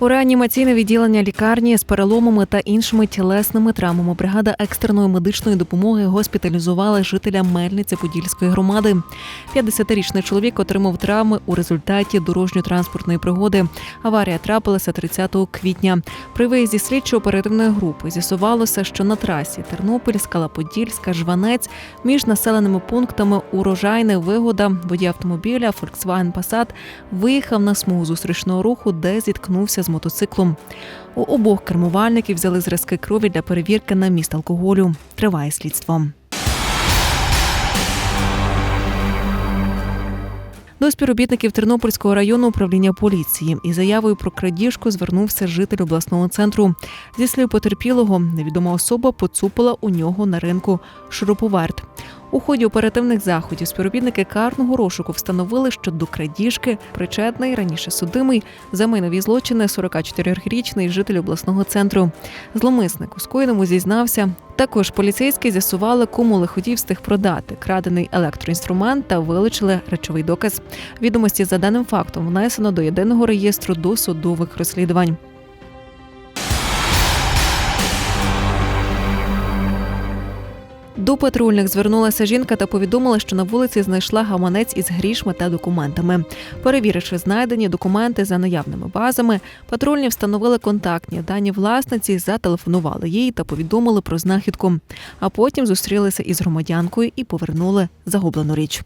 У реанімаційне відділення лікарні з переломами та іншими тілесними травмами бригада екстреної медичної допомоги госпіталізувала жителя Мельниці Подільської громади. 50-річний чоловік отримав травми у результаті дорожньо-транспортної пригоди. Аварія трапилася 30 квітня. При виїзді слідчо-оперативної групи з'ясувалося, що на трасі Тернопільська, Лаподільська, Жванець між населеними пунктами Урожайне, Вигода, водій автомобіля Volkswagen Passat виїхав на смугу зустрічного руху, де зіткнувся з мотоциклом. У обох кермувальників взяли зразки крові для перевірки на міст алкоголю. Триває слідство. До співробітників Тернопільського району управління поліції із заявою про крадіжку звернувся житель обласного центру. Зі слів потерпілого, невідома особа поцупила у нього на ринку шуруповерт. У ході оперативних заходів співробітники карного розшуку встановили, що до крадіжки причетний раніше судимий за майнові злочини 44-річний житель обласного центру. Зломисник у скоєному зізнався. Також поліцейські з'ясували, кому лиходій встиг продати крадений електроінструмент та вилучили речовий доказ. Відомості за даним фактом внесено до єдиного реєстру досудових розслідувань. До патрульних звернулася жінка та повідомила, що на вулиці знайшла гаманець із грішми та документами. Перевіривши знайдені документи за наявними базами, патрульні встановили контактні дані власниці, зателефонували їй та повідомили про знахідку. А потім зустрілися із громадянкою і повернули загублену річ.